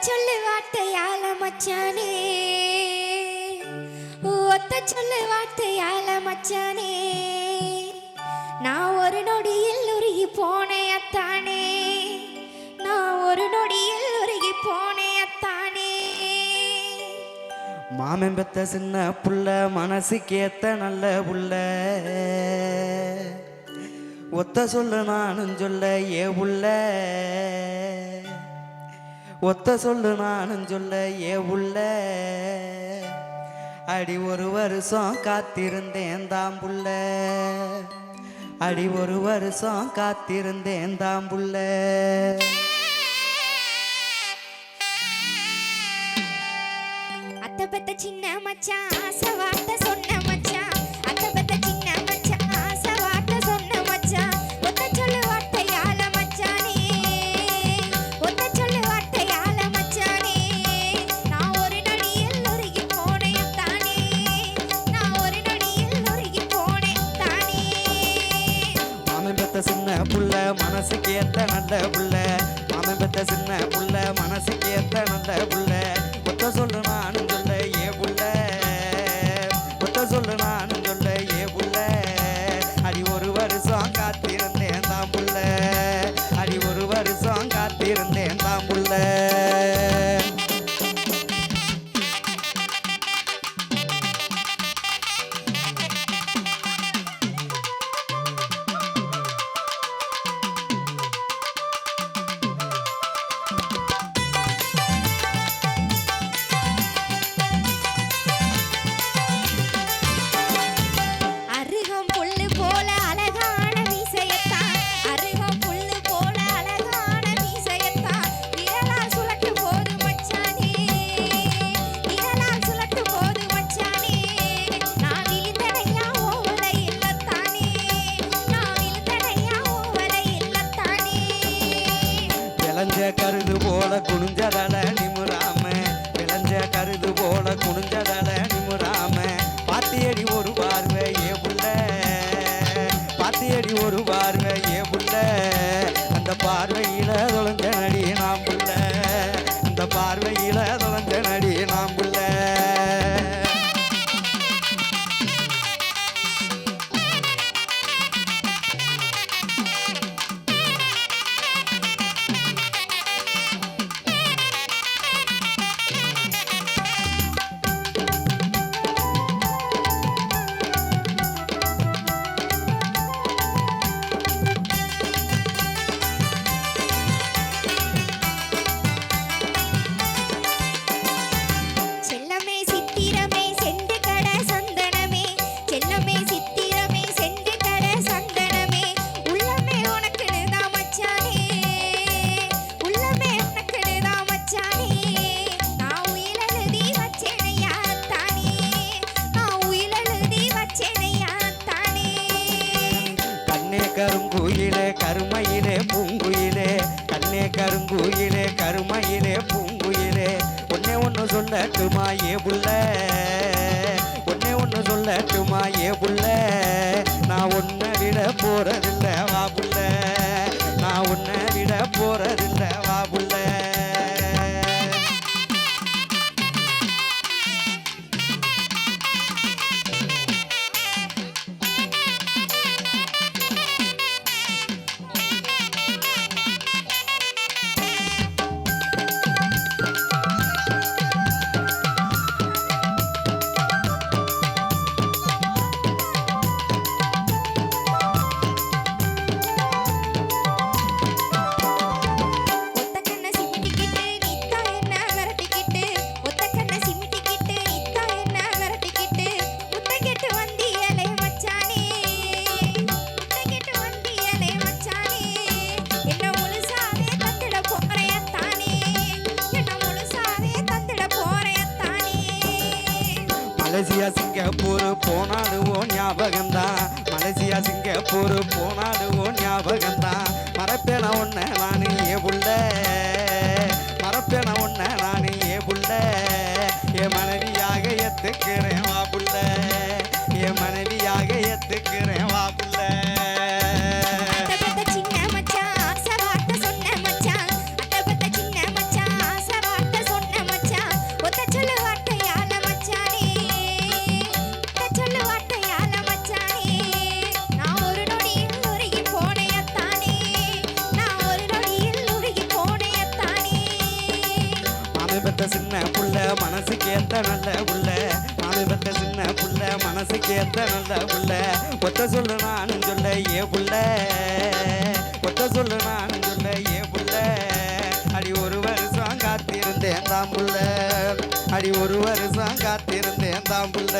சொல்லு வார்த்தையால மச்சானே. ஒத்த சொல்லு வார்த்தையால மச்சானே. நான் ஒரு நொடியில் உருகி போனேயத்தானே நான் ஒரு நொடியில் உருகி போனேயத்தானே மாமன் பெத்த சின்ன புள்ள மனசுக்கு ஏத்த நல்ல புள்ள. ஒத்த சொல்லு நானும் சொல்ல ஏ புள்ள. ஒத்த சொல்லு நானும் சொல்ல ஏ உள்ள அடி ஒரு வருஷம் காத்திருந்தேன் தாம்புள்ள அடி ஒரு வருஷம் காத்திருந்தேன் தாம்புள்ள அத்தை பெத்த சின்ன மச்சான் ஆசை வார்த்தை சொன்ன புள்ள மனசுக்கு ஏத்த நல்ல புள்ள. அமைப்பத்த சின்ன புள்ள மனசுக்கு ஏத்த நல்ல புள்ள. ஒத்த சொல்லு நானும் சொல்ல பார்வையில புள்ள ஒன்னே ஒன்று சொல்லட்டுமா ஏ புள்ள நான் ஒன்ன விட போறதில்லை. ஞாபகம்தான் மலேசியா சிங்கப்பூர் போனாடுவோம் ஞாபகம்தான் மறப்பேன ஒன்று நான் ஏ புள்ள? மறப்பேன ஒன்று நான் ஏ புள்ள? என் மனைவியாக எத்துக்கிறேன் வா புள்ள. பெத்த சின்ன புள்ள மனசுக்கு ஏத்த நல்ல புள்ள நாலு பெத்த சின்ன புள்ள மனசுக்கு ஏத்த நல்ல புள்ள ஒத்த சொல்லு நான் சொல்ல ஏ புள்ள. ஒத்த சொல்லு நான் சொல்ல ஏ புள்ள. அடி ஒரு வருஷம் காத்திருந்தேன் தான் புள்ள. அடி ஒரு வருஷம் காத்திருந்தேன் தான் புள்ள.